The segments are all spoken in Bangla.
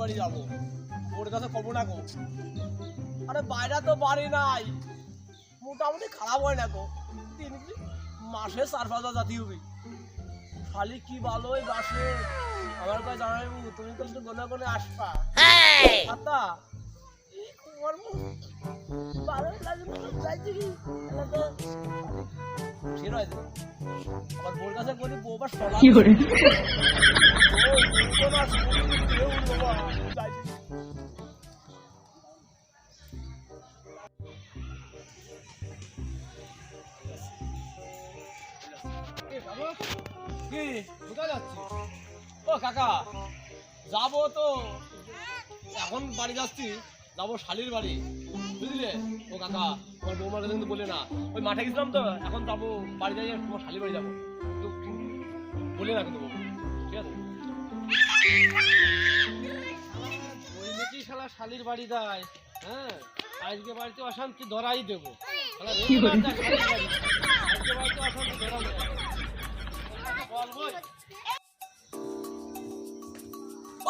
বাড়ি যাব। ওর কাছে খবর না গো আরে বাইরে তো বাড়ি নাই। মোটামুটি খারাপ হয় না গো। তিন মাসে চার পাঁচ হাজার জাতি হবে খালি কি ভালোই বাসে আমার কাছে জানাই তুমি তো গোনা গনে গনে আসবা। আতা তোমার ভালো লাগে না কি? ঠিক আছে আমার বোর কাছে বলি বউ সলা কি করে? ও কি? কোথায় যাচ্ছি কাকা যাব তো। এখন বাড়ি যাচ্ছি। যাব শালির বাড়ি। বুঝলে? ও কাকা তোমার বৌমার কাছে কিন্তু বলে না। ওই মাঠে গেছিলাম তো এখন যাব বাড়ি যাই তোমার শালির বাড়ি যাব। বলে না কিন্তু ঠিক আছে? ওই নাকি শালা শালির বাড়ি দেয় হ্যাঁ? আজকে বাড়িতে অশান্তি ধরাই দেবো। আজকে বাড়িতে অশান্তি ধরা বলব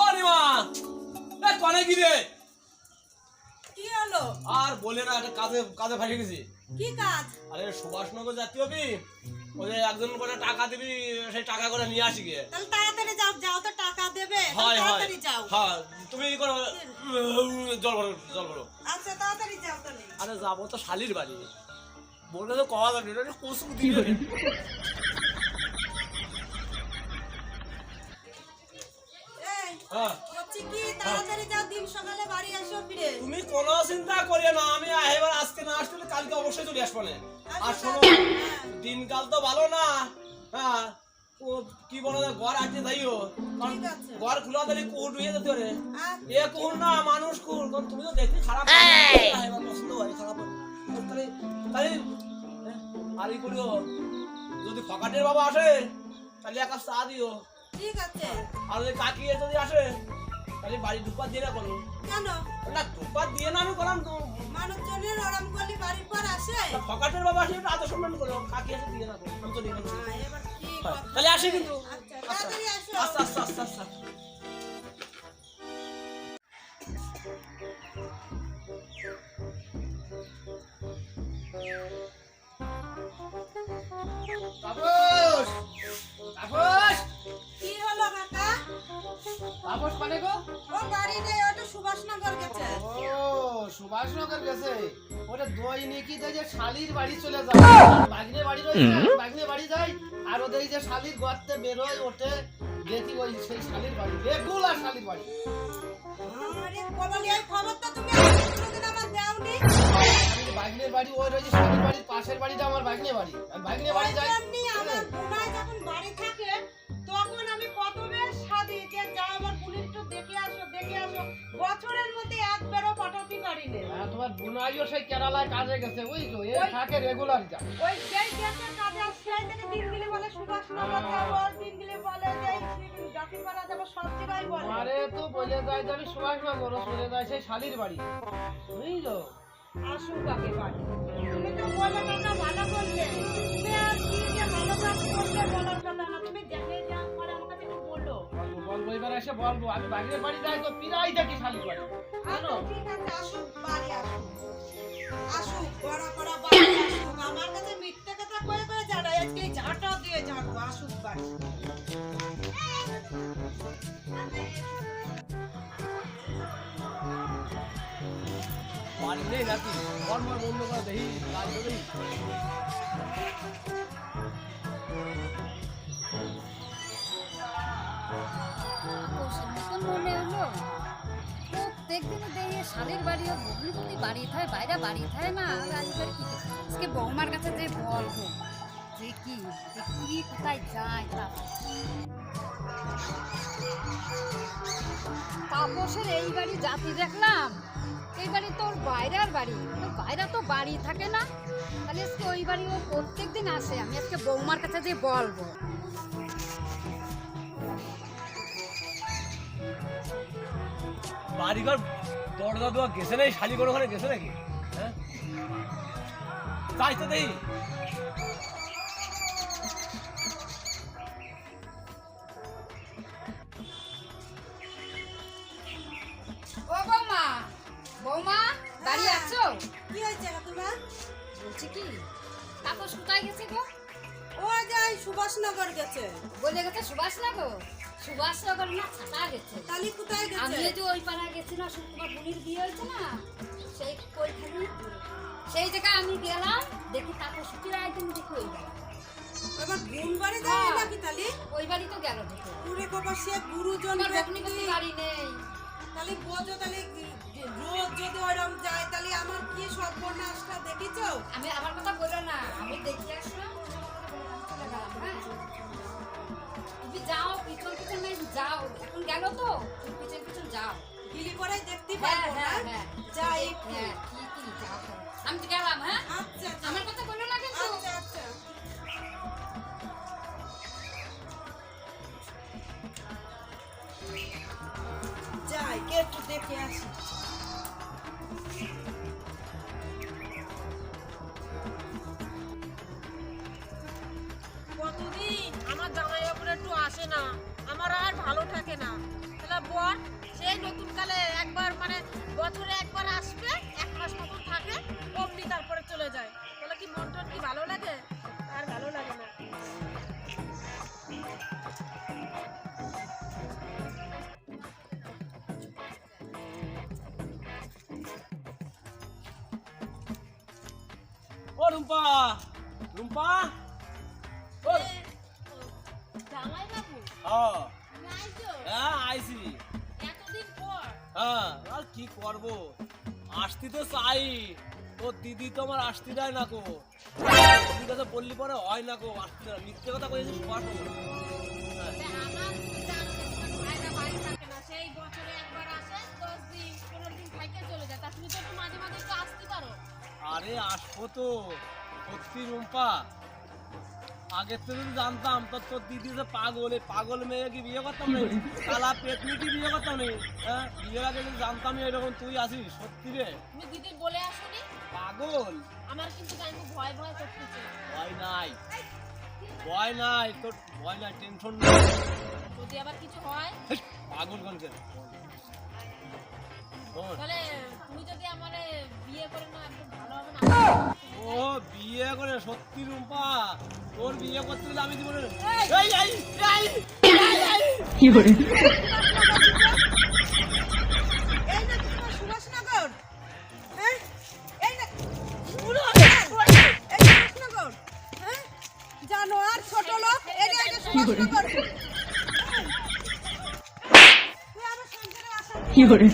ও নিমা এ কনে কি রে কি হলো আর বলে না একটা কাজে কাজে ফাঁসে গেছি কি কাজ? আরে সুভাষনগর জাতীয় বি ওই একজন করে টাকা দিবি সেই টাকা করে নিয়ে আসি গিয়ে। তাহলে তাড়াতাড়ি যাও যাও তো টাকা দেবে। তাড়াতাড়ি যাও। হ্যাঁ তুমি ই করো জল ভরো জল ভরো। আচ্ছা তাড়াতাড়ি যাও তাহলে। আরে যাব তো শালির বাড়ি। বললে তো কওয়া যাবে এটা কুসুম কি দিবে। করে হ্যাঁ। বলছি কি তাড়াতাড়ি যাও দিন সকালে বাড়ি আসো ফিরে। তুমি কোনো চিন্তা করিও না আমি এবার আজকে না আসলে কালকে অবশ্যই চলে আসব না। আর আচ্ছা, শোনো হ্যাঁ। দিনকাল তো ভালো না হ্যাঁ ও কি বলো ঘর আটকে যাইও। ঘর খোলা দিলে কুহুর হয়ে যেতে পারে। আচ্ছা, এ কুহুর না মানুষ কুহুর। তুমি তো দেখতে খারাপ পছন্দ হয় খারাপ তাহলে তাহলে করিও। যদি ফকাটের বাবা আসে তাহলে এক কাপ চা দিও। ঠিক আছে। আর যদি কাকি যদি আসে তাহলে বাড়ি ঢুকবার দিয়ে না করো। কেন? না ঢুকবার দিয়ে না আমি করলাম তো। মানুষজনের ওরম করলি বাড়ির পর আসে? ফকাটের বাবা আসে একটু আদর সম্মান করো। কাকি আসে দিয়ে না করো। আমি তো দিয়ে না হ্যাঁ, হ্যাঁ? তাহলে আসি কিন্তু। আচ্ছা আচ্ছা আচ্ছা আচ্ছা আচ্ছা তাপস! তাপস! কাকা তাপস মানে গো। ও বাড়ি ওটা সুভাষনগর গেছে। ও সুভাষনগর গেছে। ওটা দই নিকি যে শালির বাড়ি চলে যায়। বাগনে বাড়ি রয়েছে বাগনে বাড়ি যায় আর ওদের যে শালির গর্তে বেরোয় ওঠে দেখি ওই সেই শালির বাড়ি রেগুলার শালির বাড়ি। আরে বলি এই খবরটা তুমি আগে আমার দাওনি? আমি বাগনের বাড়ি ওই রয়েছে শালির বাড়ির পাশের বাড়িটা আমার বাগনে বাড়ি। আমি বাগনে বাড়ি যাই বুনাইও সেই কেরালায় কাজে গেছে বুঝলো এ ওই- থাকে রেগুলার যা। ওই যেই গেছে কাজে আর সেই থেকে দিনগুলি বলে সুভাষনগর যাব দিনগুলি বলে যে জাতিপাড়া যাব সব জায়গায় বলে। মারে তো বলে যায় সুভাষনগর ও চলে যায় সেই শালির বাড়ি। বুঝলো আসুক আগে বাড়ি তুমি তো বলে কথা ভালো করলে। তুমি আর কি যে ভালো কাজ করলে বলার কথা না। তুমি দেখে যা করে আমার কাছে একটু বলো। বলব এবার এসে বলব আমি বাড়ি যাই তো পিরাই থাকি শালির বাড়ি। ঠিক আছে আসুক বাড়ি আসুক। আসুক বড় বড় বাড়ি আসুক। আমার কাছে মিথ্যে কথা কয়ে কয়ে জানাই আজকে ঝাঁটা দিয়ে ঝাঁটবো। আসুক বাড়ি। বাড়ি নাকি কর্ম বন্ধ করে দেখি কাজ করি মনে হলো প্রত্যেক দিনে দেখে শালের বাড়ি ও বগলি বগলি বাড়ি থাকে বাইরে বাড়ি থাকে না কি আজকে বৌমার কাছে যে বলব যে কি কোথায় যায় তাপসের এই বাড়ি জাতি দেখলাম এই বাড়ি তোর বাইরের বাড়ি বাইরে তো বাড়ি থাকে না। তাহলে আজকে ওই বাড়ি ও প্রত্যেক দিন আসে, আমি আজকে বৌমার কাছে যে বলব বাড়িঘর দরজা দেওয়া গেছে নাকি? শালিগড় ঘরে গেছে নাকি? হ্যাঁ? তাই তো ও বৌমা বৌমা হ্যাঁ। কি হয়েছে তোমার? বলছি কি গেছে গো? যাই সুভাষনগর গেছে। বলে গেছে সুভাষনগর? সুভাষনগর না ছাতা গেছে। তালি কোথায় আমি যে ওই পাড়ায় গেছি না শুক্রবার বোনের বিয়ে হয়েছে না সেই ওইখানে সেই জায়গায় আমি গেলাম দেখি তারপর সুতির আইটেম দেখি ওই বাড়ি। এবার গুণ বাড়ি যাবে হ্যাঁ। নাকি তালি ওই বাড়ি তো গেল পুরে বাবা সে গুরুজন ব্যক্তি। বাড়ি নেই। তাহলে বোঝো তাহলে রোজ যদি ওইরকম যায় তাহলে আমার কি সর্বনাশটা দেখিছো? আমি আমার কথা বলো না আমি দেখে আসলাম যাও এখন গেল তো? পিছন পিছন যাও। গিলি পরে দেখতে পাবো পারব না। হ্যাঁ বর সেই নতুন কালে একবার মানে বছরে একবার আসবে এক মাস মতন থাকে অমনি তারপরে চলে যায়। তাহলে কি মন টন কি ভালো লাগে? আর ভালো লাগে না। ও রুম্পা রুম্পা? ও জামাই বাবু হ্যাঁ নাই তো এতদিন পর? হ্যাঁ আর কি করব? আসতে তো চাই। তোর দিদি তো আমার আসতে দেয় না কো দিদির কাছে বললি পরে হয় না কো আসতে না। মিথ্যে কথা কয়েছি শোয়াটো তা আমার তুমি জানো তো তোমার ভাইরা বাড়ি থাকে না সেই বছরে একবার আসে দশ দিন পনেরো দিন থাকে চলে যায়। তা তুমি তো একটু মাঝে মাঝে একটু আসতে পারো। আরে আসব তো। সত্যি রুম্পা আগের থেকে যদি জানতাম তো তোর দিদি যে পাগল এই পাগল মেয়ে কি বিয়ে করতাম না কালা বিয়ে করতাম না হ্যাঁ? বিয়ের আগে যদি জানতাম এরকম তুই আসিস সত্যি রে। তুমি দিদির বলে আসোনি? পাগল? আমার কিন্তু আমি ভয় ভয় করতেছে। ভয় নাই। ভয় নাই তোর ভয় নাই টেনশন নাই। যদি আবার কিছু হয়? পাগল তাহলে তুমি যদি আমার বিয়ে করে না একদম ভালো হবে ও বিয়ে করে সত্যি তোর বিয়ে করতে আমি জীবনে হ্যাঁ? এই না এই সুভাষনগর। হ্যাঁ? জানো আর ছোট লোক এটা এটা সুভাষনগর। কি করে?